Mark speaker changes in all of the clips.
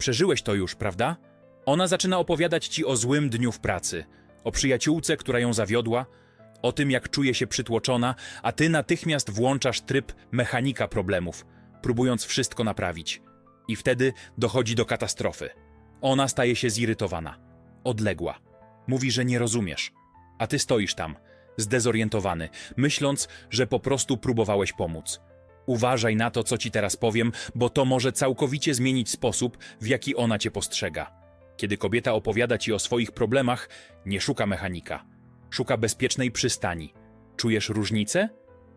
Speaker 1: Przeżyłeś to już, prawda? Ona zaczyna opowiadać ci o złym dniu w pracy, o przyjaciółce, która ją zawiodła, o tym, jak czuje się przytłoczona, a ty natychmiast włączasz tryb mechanika problemów, próbując wszystko naprawić. I wtedy dochodzi do katastrofy. Ona staje się zirytowana, odległa. Mówi, że nie rozumiesz, a ty stoisz tam, zdezorientowany, myśląc, że po prostu próbowałeś pomóc. Uważaj na to, co ci teraz powiem, bo to może całkowicie zmienić sposób, w jaki ona cię postrzega. Kiedy kobieta opowiada ci o swoich problemach, nie szuka mechanika. Szuka bezpiecznej przystani. Czujesz różnicę?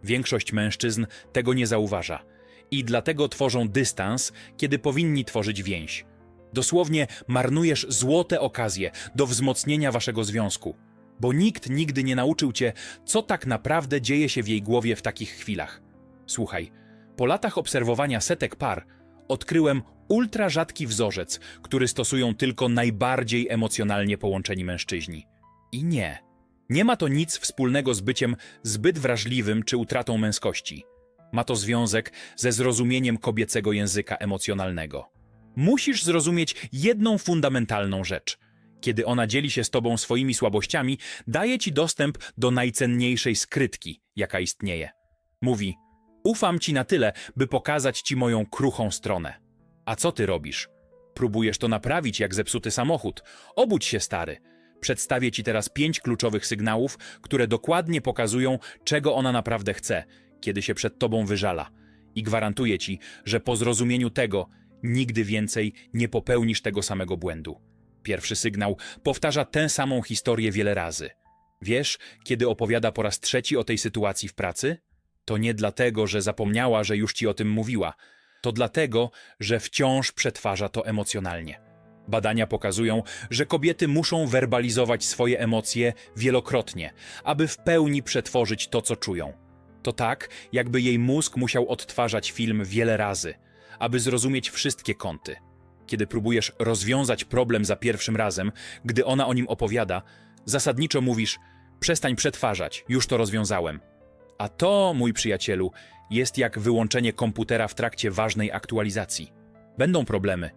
Speaker 1: Większość mężczyzn tego nie zauważa. I dlatego tworzą dystans, kiedy powinni tworzyć więź. Dosłownie marnujesz złote okazje do wzmocnienia waszego związku, bo nikt nigdy nie nauczył cię, co tak naprawdę dzieje się w jej głowie w takich chwilach. Słuchaj, po latach obserwowania setek par odkryłem ultra rzadki wzorzec, który stosują tylko najbardziej emocjonalnie połączeni mężczyźni. I nie, nie ma to nic wspólnego z byciem zbyt wrażliwym czy utratą męskości. Ma to związek ze zrozumieniem kobiecego języka emocjonalnego. Musisz zrozumieć jedną fundamentalną rzecz. Kiedy ona dzieli się z tobą swoimi słabościami, daje ci dostęp do najcenniejszej skrytki, jaka istnieje. Mówi: Ufam ci na tyle, by pokazać ci moją kruchą stronę. A co ty robisz? Próbujesz to naprawić jak zepsuty samochód. Obudź się, stary. Przedstawię ci teraz pięć kluczowych sygnałów, które dokładnie pokazują, czego ona naprawdę chce, kiedy się przed tobą wyżala. I gwarantuję ci, że po zrozumieniu tego nigdy więcej nie popełnisz tego samego błędu. Pierwszy sygnał powtarza tę samą historię wiele razy. Wiesz, kiedy opowiada po raz trzeci o tej sytuacji w pracy? To nie dlatego, że zapomniała, że już ci o tym mówiła. To dlatego, że wciąż przetwarza to emocjonalnie. Badania pokazują, że kobiety muszą werbalizować swoje emocje wielokrotnie, aby w pełni przetworzyć to, co czują. To tak, jakby jej mózg musiał odtwarzać film wiele razy, aby zrozumieć wszystkie kąty. Kiedy próbujesz rozwiązać problem za pierwszym razem, gdy ona o nim opowiada, zasadniczo mówisz: Przestań przetwarzać, już to rozwiązałem. A to, mój przyjacielu, jest jak wyłączenie komputera w trakcie ważnej aktualizacji. Będą problemy.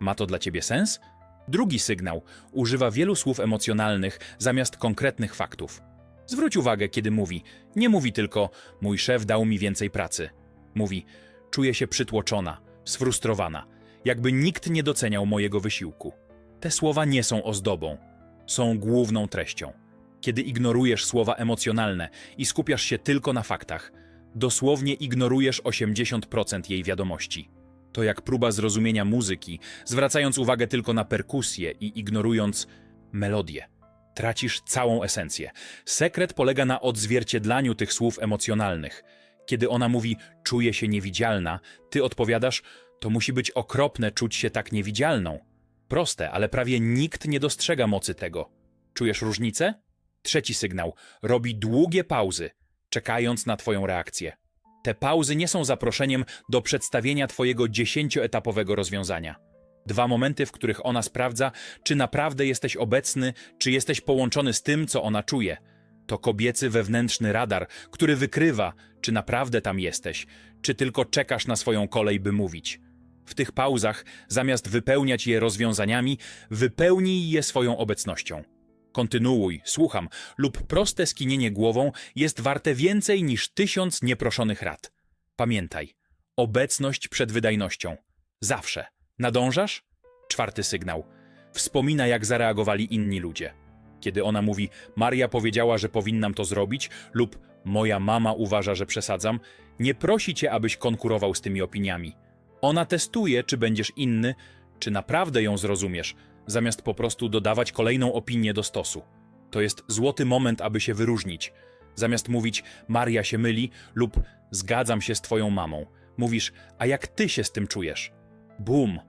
Speaker 1: Ma to dla ciebie sens? Drugi sygnał używa wielu słów emocjonalnych zamiast konkretnych faktów. Zwróć uwagę, kiedy mówi. Nie mówi tylko: Mój szef dał mi więcej pracy. Mówi: Czuję się przytłoczona, sfrustrowana, jakby nikt nie doceniał mojego wysiłku. Te słowa nie są ozdobą, są główną treścią. Kiedy ignorujesz słowa emocjonalne i skupiasz się tylko na faktach, dosłownie ignorujesz 80% jej wiadomości. To jak próba zrozumienia muzyki, zwracając uwagę tylko na perkusję i ignorując melodię. Tracisz całą esencję. Sekret polega na odzwierciedlaniu tych słów emocjonalnych. Kiedy ona mówi, czuję się niewidzialna, ty odpowiadasz, to musi być okropne czuć się tak niewidzialną. Proste, ale prawie nikt nie dostrzega mocy tego. Czujesz różnicę? Trzeci sygnał. Robi długie pauzy, czekając na Twoją reakcję. Te pauzy nie są zaproszeniem do przedstawienia Twojego dziesięcioetapowego rozwiązania. Dwa momenty, w których ona sprawdza, czy naprawdę jesteś obecny, czy jesteś połączony z tym, co ona czuje. To kobiecy wewnętrzny radar, który wykrywa, czy naprawdę tam jesteś, czy tylko czekasz na swoją kolej, by mówić. W tych pauzach, zamiast wypełniać je rozwiązaniami, wypełnij je swoją obecnością. Kontynuuj, słucham, lub proste skinienie głową jest warte więcej niż tysiąc nieproszonych rad. Pamiętaj, obecność przed wydajnością. Zawsze. Nadążasz? Czwarty sygnał. Wspomina, jak zareagowali inni ludzie. Kiedy ona mówi, Maria powiedziała, że powinnam to zrobić, lub moja mama uważa, że przesadzam, nie prosi cię, abyś konkurował z tymi opiniami. Ona testuje, czy będziesz inny, czy naprawdę ją zrozumiesz, zamiast po prostu dodawać kolejną opinię do stosu. To jest złoty moment, aby się wyróżnić. Zamiast mówić Maria się myli lub zgadzam się z twoją mamą, mówisz a jak ty się z tym czujesz? Bum!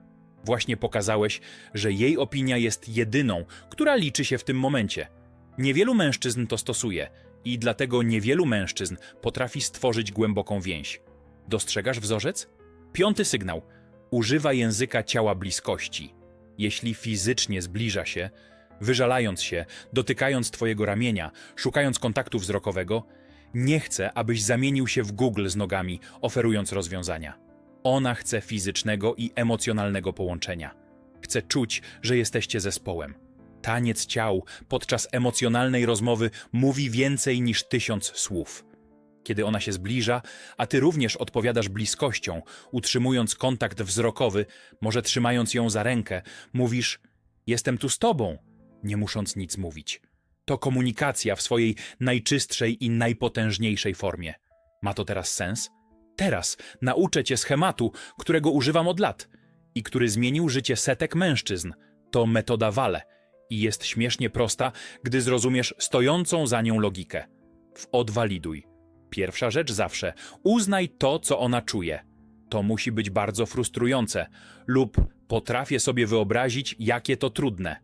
Speaker 1: Właśnie pokazałeś, że jej opinia jest jedyną, która liczy się w tym momencie. Niewielu mężczyzn to stosuje i dlatego niewielu mężczyzn potrafi stworzyć głęboką więź. Dostrzegasz wzorzec? Piąty sygnał. Używa języka ciała bliskości. Jeśli fizycznie zbliża się, wyżalając się, dotykając twojego ramienia, szukając kontaktu wzrokowego, nie chce, abyś zamienił się w Google z nogami, oferując rozwiązania. Ona chce fizycznego i emocjonalnego połączenia. Chce czuć, że jesteście zespołem. Taniec ciał podczas emocjonalnej rozmowy mówi więcej niż tysiąc słów. Kiedy ona się zbliża, a ty również odpowiadasz bliskością, utrzymując kontakt wzrokowy, może trzymając ją za rękę, mówisz: Jestem tu z tobą, nie musząc nic mówić. To komunikacja w swojej najczystszej i najpotężniejszej formie. Ma to teraz sens? Teraz nauczę cię schematu, którego używam od lat i który zmienił życie setek mężczyzn. To metoda Wale i jest śmiesznie prosta, gdy zrozumiesz stojącą za nią logikę. W odwaliduj. Pierwsza rzecz zawsze. Uznaj to, co ona czuje. To musi być bardzo frustrujące, lub potrafię sobie wyobrazić, jakie to trudne.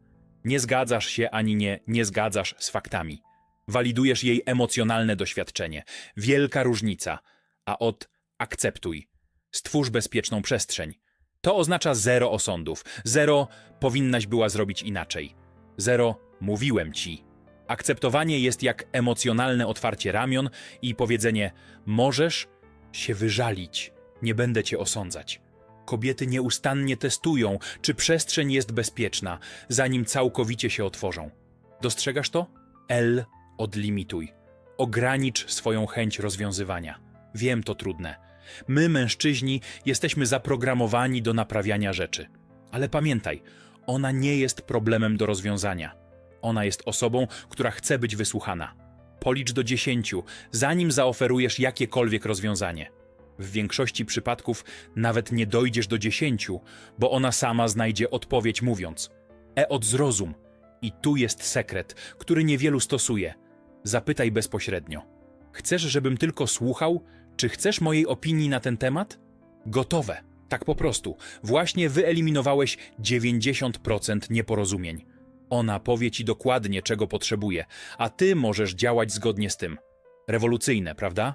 Speaker 1: Nie zgadzasz się ani nie, nie zgadzasz z faktami. Walidujesz jej emocjonalne doświadczenie. Wielka różnica. A od akceptuj. Stwórz bezpieczną przestrzeń. To oznacza zero osądów. Zero powinnaś była zrobić inaczej. Zero mówiłem ci. Akceptowanie jest jak emocjonalne otwarcie ramion i powiedzenie: Możesz się wyżalić, nie będę cię osądzać. Kobiety nieustannie testują, czy przestrzeń jest bezpieczna, zanim całkowicie się otworzą. Dostrzegasz to? L odlimituj. Ogranicz swoją chęć rozwiązywania. Wiem, to trudne. My, mężczyźni, jesteśmy zaprogramowani do naprawiania rzeczy. Ale pamiętaj, ona nie jest problemem do rozwiązania. Ona jest osobą, która chce być wysłuchana. Policz do dziesięciu, zanim zaoferujesz jakiekolwiek rozwiązanie. W większości przypadków nawet nie dojdziesz do dziesięciu, bo ona sama znajdzie odpowiedź mówiąc: E zrozum. I tu jest sekret, który niewielu stosuje. Zapytaj bezpośrednio. Chcesz, żebym tylko słuchał, czy chcesz mojej opinii na ten temat? Gotowe. Tak po prostu. Właśnie wyeliminowałeś 90% nieporozumień. Ona powie ci dokładnie, czego potrzebuje, a ty możesz działać zgodnie z tym. Rewolucyjne, prawda?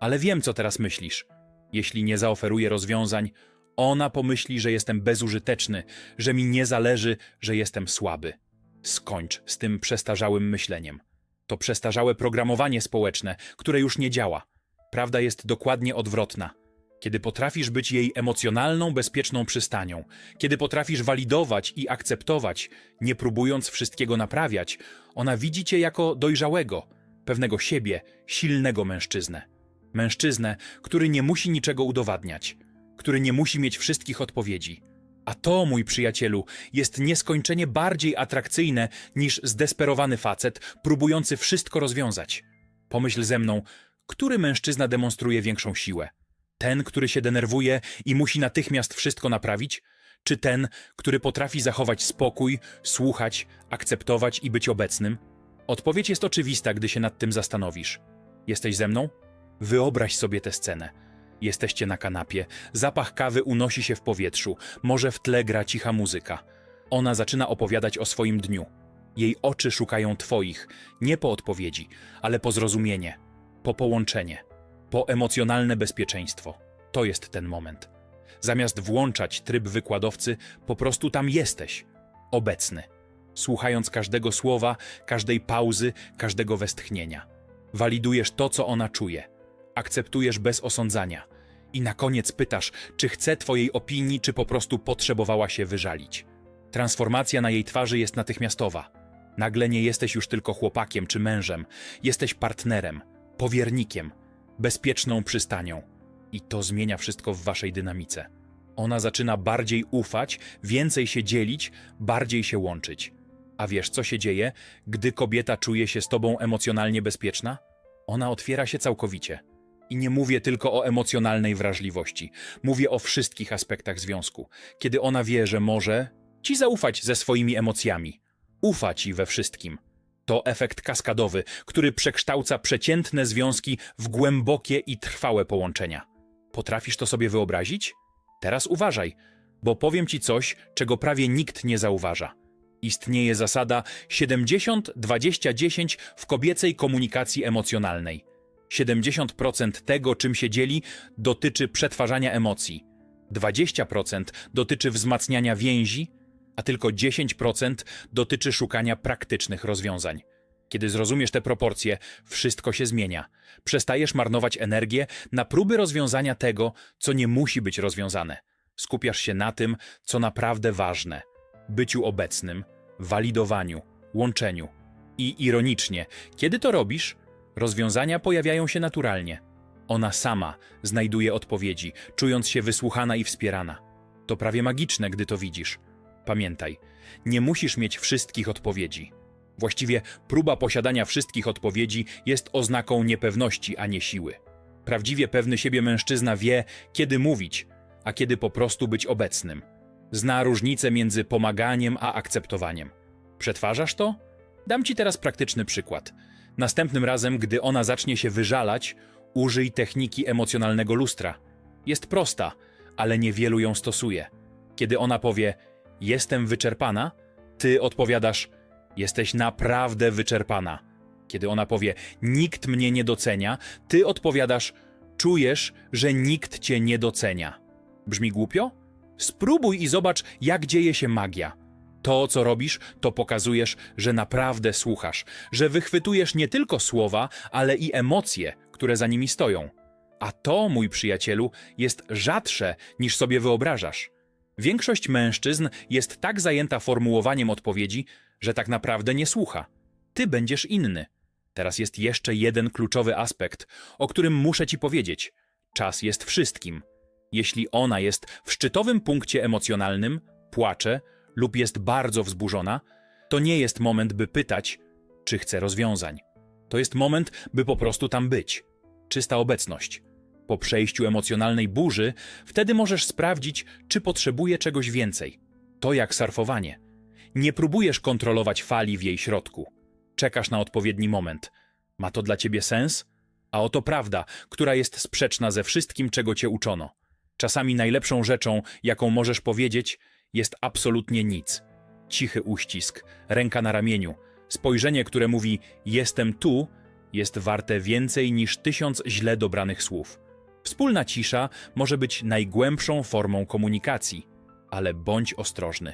Speaker 1: Ale wiem, co teraz myślisz. Jeśli nie zaoferuję rozwiązań, ona pomyśli, że jestem bezużyteczny, że mi nie zależy, że jestem słaby. Skończ z tym przestarzałym myśleniem. To przestarzałe programowanie społeczne, które już nie działa. Prawda jest dokładnie odwrotna. Kiedy potrafisz być jej emocjonalną, bezpieczną przystanią, kiedy potrafisz walidować i akceptować, nie próbując wszystkiego naprawiać, ona widzi cię jako dojrzałego, pewnego siebie, silnego mężczyznę. Mężczyznę, który nie musi niczego udowadniać, który nie musi mieć wszystkich odpowiedzi. A to, mój przyjacielu, jest nieskończenie bardziej atrakcyjne niż zdesperowany facet, próbujący wszystko rozwiązać. Pomyśl ze mną, który mężczyzna demonstruje większą siłę? Ten, który się denerwuje i musi natychmiast wszystko naprawić? Czy ten, który potrafi zachować spokój, słuchać, akceptować i być obecnym? Odpowiedź jest oczywista, gdy się nad tym zastanowisz. Jesteś ze mną? Wyobraź sobie tę scenę. Jesteście na kanapie, zapach kawy unosi się w powietrzu, może w tle gra cicha muzyka. Ona zaczyna opowiadać o swoim dniu. Jej oczy szukają twoich, nie po odpowiedzi, ale po zrozumienie, po połączenie, po emocjonalne bezpieczeństwo. To jest ten moment. Zamiast włączać tryb wykładowcy, po prostu tam jesteś, obecny, słuchając każdego słowa, każdej pauzy, każdego westchnienia. Walidujesz to, co ona czuje, akceptujesz bez osądzania i na koniec pytasz, czy chce twojej opinii, czy po prostu potrzebowała się wyżalić. Transformacja na jej twarzy jest natychmiastowa. Nagle nie jesteś już tylko chłopakiem czy mężem, jesteś partnerem, powiernikiem, bezpieczną przystanią. I to zmienia wszystko w waszej dynamice. Ona zaczyna bardziej ufać, więcej się dzielić, bardziej się łączyć. A wiesz, co się dzieje, gdy kobieta czuje się z tobą emocjonalnie bezpieczna? Ona otwiera się całkowicie. I nie mówię tylko o emocjonalnej wrażliwości. Mówię o wszystkich aspektach związku. Kiedy ona wie, że może ci zaufać ze swoimi emocjami. Ufa ci we wszystkim. To efekt kaskadowy, który przekształca przeciętne związki w głębokie i trwałe połączenia. Potrafisz to sobie wyobrazić? Teraz uważaj, bo powiem ci coś, czego prawie nikt nie zauważa. Istnieje zasada 70-20-10 w kobiecej komunikacji emocjonalnej. 70% tego, czym się dzieli, dotyczy przetwarzania emocji, 20% dotyczy wzmacniania więzi, a tylko 10% dotyczy szukania praktycznych rozwiązań. Kiedy zrozumiesz te proporcje, wszystko się zmienia. Przestajesz marnować energię na próby rozwiązania tego, co nie musi być rozwiązane. Skupiasz się na tym, co naprawdę ważne. byciu obecnym, walidowaniu, łączeniu. I ironicznie, kiedy to robisz, rozwiązania pojawiają się naturalnie. Ona sama znajduje odpowiedzi, czując się wysłuchana i wspierana. To prawie magiczne, gdy to widzisz. Pamiętaj, nie musisz mieć wszystkich odpowiedzi. Właściwie próba posiadania wszystkich odpowiedzi jest oznaką niepewności, a nie siły. Prawdziwie pewny siebie mężczyzna wie, kiedy mówić, a kiedy po prostu być obecnym. Zna różnicę między pomaganiem a akceptowaniem. Przetwarzasz to? Dam ci teraz praktyczny przykład. Następnym razem, gdy ona zacznie się wyżalać, użyj techniki emocjonalnego lustra. Jest prosta, ale niewielu ją stosuje. Kiedy ona powie: Jestem wyczerpana, ty odpowiadasz: Jesteś naprawdę wyczerpana. Kiedy ona powie: Nikt mnie nie docenia, ty odpowiadasz: Czujesz, że nikt cię nie docenia. Brzmi głupio? Spróbuj i zobacz, jak dzieje się magia. To, co robisz, to pokazujesz, że naprawdę słuchasz, że wychwytujesz nie tylko słowa, ale i emocje, które za nimi stoją. A to, mój przyjacielu, jest rzadsze niż sobie wyobrażasz. Większość mężczyzn jest tak zajęta formułowaniem odpowiedzi, że tak naprawdę nie słucha. Ty będziesz inny. Teraz jest jeszcze jeden kluczowy aspekt, o którym muszę ci powiedzieć. Czas jest wszystkim. Jeśli ona jest w szczytowym punkcie emocjonalnym, płacze lub jest bardzo wzburzona, to nie jest moment, by pytać, czy chce rozwiązań. To jest moment, by po prostu tam być. Czysta obecność. Po przejściu emocjonalnej burzy, wtedy możesz sprawdzić, czy potrzebuje czegoś więcej. To jak surfowanie. Nie próbujesz kontrolować fali w jej środku. Czekasz na odpowiedni moment. Ma to dla ciebie sens? A oto prawda, która jest sprzeczna ze wszystkim, czego cię uczono. Czasami najlepszą rzeczą, jaką możesz powiedzieć, jest absolutnie nic. Cichy uścisk, ręka na ramieniu, spojrzenie, które mówi: Jestem tu, jest warte więcej niż tysiąc źle dobranych słów. Wspólna cisza może być najgłębszą formą komunikacji, ale bądź ostrożny.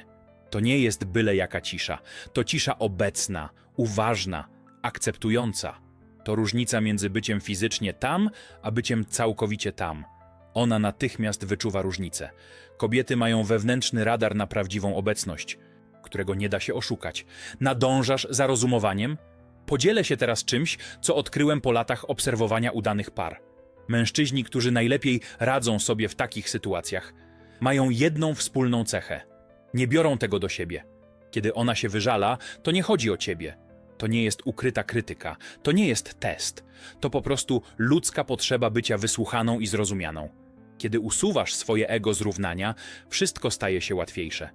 Speaker 1: To nie jest byle jaka cisza, to cisza obecna, uważna, akceptująca. To różnica między byciem fizycznie tam, a byciem całkowicie tam. Ona natychmiast wyczuwa różnicę. Kobiety mają wewnętrzny radar na prawdziwą obecność, którego nie da się oszukać. Nadążasz za rozumowaniem? Podzielę się teraz czymś, co odkryłem po latach obserwowania udanych par. Mężczyźni, którzy najlepiej radzą sobie w takich sytuacjach, mają jedną wspólną cechę. Nie biorą tego do siebie. Kiedy ona się wyżala, to nie chodzi o ciebie. To nie jest ukryta krytyka, to nie jest test. To po prostu ludzka potrzeba bycia wysłuchaną i zrozumianą. Kiedy usuwasz swoje ego z równania, wszystko staje się łatwiejsze.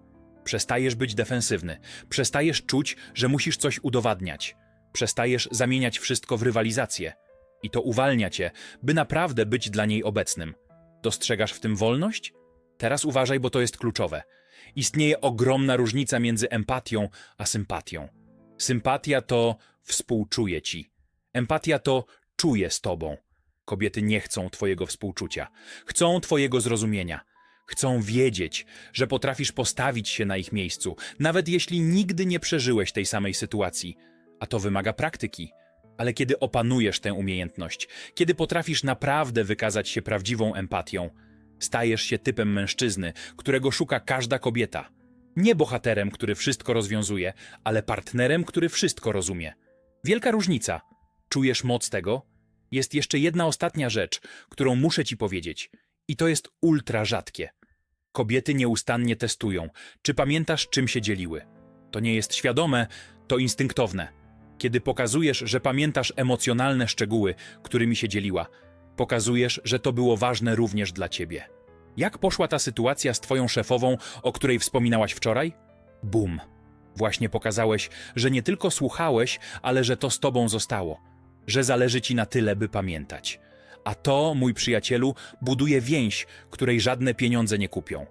Speaker 1: Przestajesz być defensywny, przestajesz czuć, że musisz coś udowadniać, przestajesz zamieniać wszystko w rywalizację. I to uwalnia cię, by naprawdę być dla niej obecnym. Dostrzegasz w tym wolność? Teraz uważaj, bo to jest kluczowe. Istnieje ogromna różnica między empatią a sympatią. Sympatia to współczuje ci. Empatia to czuje z tobą. Kobiety nie chcą twojego współczucia. Chcą twojego zrozumienia. Chcą wiedzieć, że potrafisz postawić się na ich miejscu, nawet jeśli nigdy nie przeżyłeś tej samej sytuacji. A to wymaga praktyki. Ale kiedy opanujesz tę umiejętność, kiedy potrafisz naprawdę wykazać się prawdziwą empatią, stajesz się typem mężczyzny, którego szuka każda kobieta. Nie bohaterem, który wszystko rozwiązuje, ale partnerem, który wszystko rozumie. Wielka różnica. Czujesz moc tego? Jest jeszcze jedna ostatnia rzecz, którą muszę ci powiedzieć, i to jest ultra rzadkie. Kobiety nieustannie testują, czy pamiętasz, czym się dzieliły. To nie jest świadome, to instynktowne. Kiedy pokazujesz, że pamiętasz emocjonalne szczegóły, którymi się dzieliła, pokazujesz, że to było ważne również dla ciebie. Jak poszła ta sytuacja z twoją szefową, o której wspominałaś wczoraj? Bum. Właśnie pokazałeś, że nie tylko słuchałeś, ale że to z tobą zostało, że zależy ci na tyle, by pamiętać. A to, mój przyjacielu, buduje więź, której żadne pieniądze nie kupią.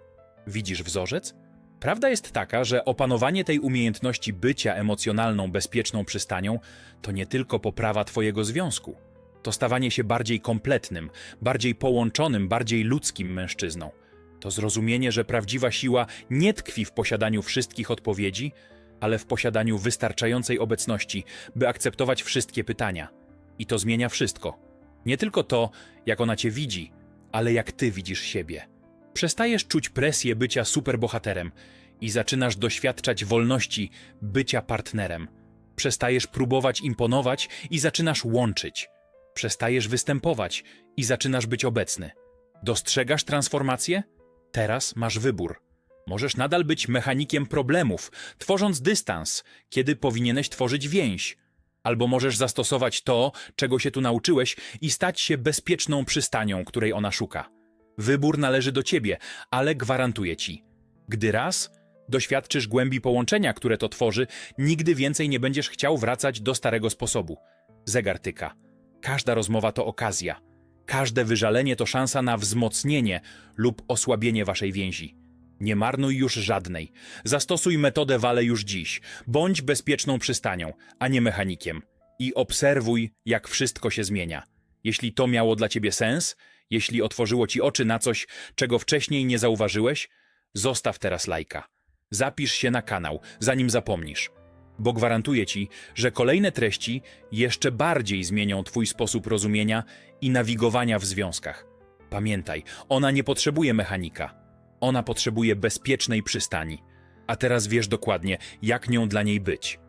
Speaker 1: Widzisz wzorzec? Prawda jest taka, że opanowanie tej umiejętności bycia emocjonalną, bezpieczną przystanią to nie tylko poprawa twojego związku. To stawanie się bardziej kompletnym, bardziej połączonym, bardziej ludzkim mężczyzną. To zrozumienie, że prawdziwa siła nie tkwi w posiadaniu wszystkich odpowiedzi, ale w posiadaniu wystarczającej obecności, by akceptować wszystkie pytania. I to zmienia wszystko. Nie tylko to, jak ona cię widzi, ale jak ty widzisz siebie. Przestajesz czuć presję bycia superbohaterem i zaczynasz doświadczać wolności bycia partnerem. Przestajesz próbować imponować i zaczynasz łączyć. Przestajesz występować i zaczynasz być obecny. Dostrzegasz transformację? Teraz masz wybór. Możesz nadal być mechanikiem problemów, tworząc dystans, kiedy powinieneś tworzyć więź. Albo możesz zastosować to, czego się tu nauczyłeś i stać się bezpieczną przystanią, której ona szuka. Wybór należy do ciebie, ale gwarantuję ci. Gdy raz doświadczysz głębi połączenia, które to tworzy, nigdy więcej nie będziesz chciał wracać do starego sposobu. Zegar tyka. Każda rozmowa to okazja. Każde wyżalenie to szansa na wzmocnienie lub osłabienie waszej więzi. Nie marnuj już żadnej. Zastosuj metodę wale już dziś. Bądź bezpieczną przystanią, a nie mechanikiem. I obserwuj, jak wszystko się zmienia. Jeśli to miało dla ciebie sens, jeśli otworzyło ci oczy na coś, czego wcześniej nie zauważyłeś, zostaw teraz lajka. Zapisz się na kanał, zanim zapomnisz. Bo gwarantuję ci, że kolejne treści jeszcze bardziej zmienią twój sposób rozumienia i nawigowania w związkach. Pamiętaj, ona nie potrzebuje mechanika. Ona potrzebuje bezpiecznej przystani. A teraz wiesz dokładnie, jak nią dla niej być.